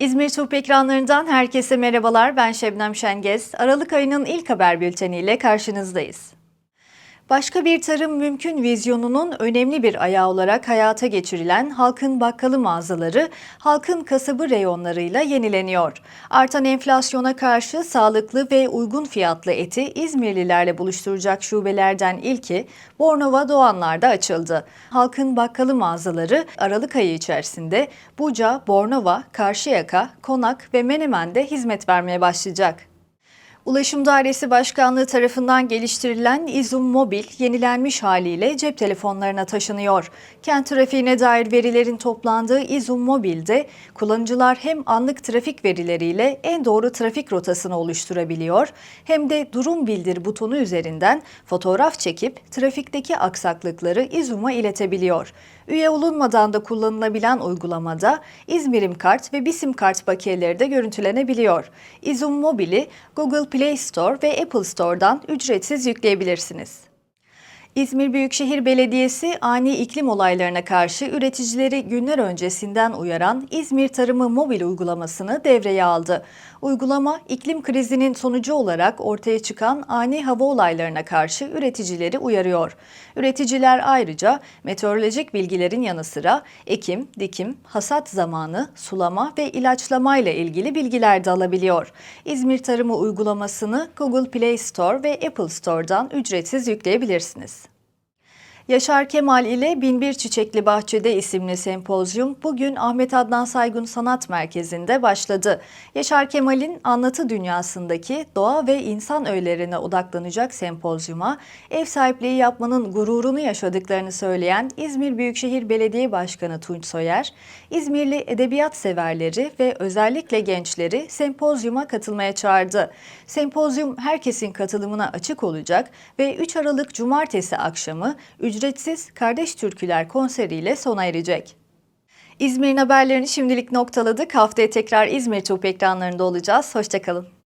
İzmir Turp ekranlarından herkese merhabalar. Ben Şebnem Şengez. Aralık ayının ilk haber bülteniyle karşınızdayız. Başka bir tarım mümkün vizyonunun önemli bir ayağı olarak hayata geçirilen halkın bakkalı mağazaları halkın kasabı reyonlarıyla yenileniyor. Artan enflasyona karşı sağlıklı ve uygun fiyatlı eti İzmirlilerle buluşturacak şubelerden ilki Bornova Doğanlar'da açıldı. Halkın bakkalı mağazaları Aralık ayı içerisinde Buca, Bornova, Karşıyaka, Konak ve Menemen'de hizmet vermeye başlayacak. Ulaşım Dairesi Başkanlığı tarafından geliştirilen İzum Mobil yenilenmiş haliyle cep telefonlarına taşınıyor. Kent trafiğine dair verilerin toplandığı İzum Mobil'de kullanıcılar hem anlık trafik verileriyle en doğru trafik rotasını oluşturabiliyor hem de durum bildir butonu üzerinden fotoğraf çekip trafikteki aksaklıkları İzum'a iletebiliyor. Üye olunmadan da kullanılabilen uygulamada İzmir'im kart ve Bisim kart bakiyeleri de görüntülenebiliyor. İzum Mobil'i Google Play Store ve Apple Store'dan ücretsiz yükleyebilirsiniz. İzmir Büyükşehir Belediyesi ani iklim olaylarına karşı üreticileri günler öncesinden uyaran İzmir Tarımı mobil uygulamasını devreye aldı. Uygulama iklim krizinin sonucu olarak ortaya çıkan ani hava olaylarına karşı üreticileri uyarıyor. Üreticiler ayrıca meteorolojik bilgilerin yanı sıra ekim, dikim, hasat zamanı, sulama ve ilaçlama ile ilgili bilgiler de alabiliyor. İzmir Tarımı uygulamasını Google Play Store ve Apple Store'dan ücretsiz yükleyebilirsiniz. Yaşar Kemal ile Binbir Çiçekli Bahçede isimli sempozyum bugün Ahmet Adnan Saygun Sanat Merkezi'nde başladı. Yaşar Kemal'in anlatı dünyasındaki doğa ve insan öğelerine odaklanacak sempozyuma ev sahipliği yapmanın gururunu yaşadıklarını söyleyen İzmir Büyükşehir Belediye Başkanı Tunç Soyer, İzmirli edebiyat severleri ve özellikle gençleri sempozyuma katılmaya çağırdı. Sempozyum herkesin katılımına açık olacak ve 3 Aralık Cumartesi akşamı Kardeş Türküler konseriyle sona erecek. İzmir'in haberlerini şimdilik noktaladık. Haftaya tekrar İzmir Top ekranlarında olacağız. Hoşçakalın.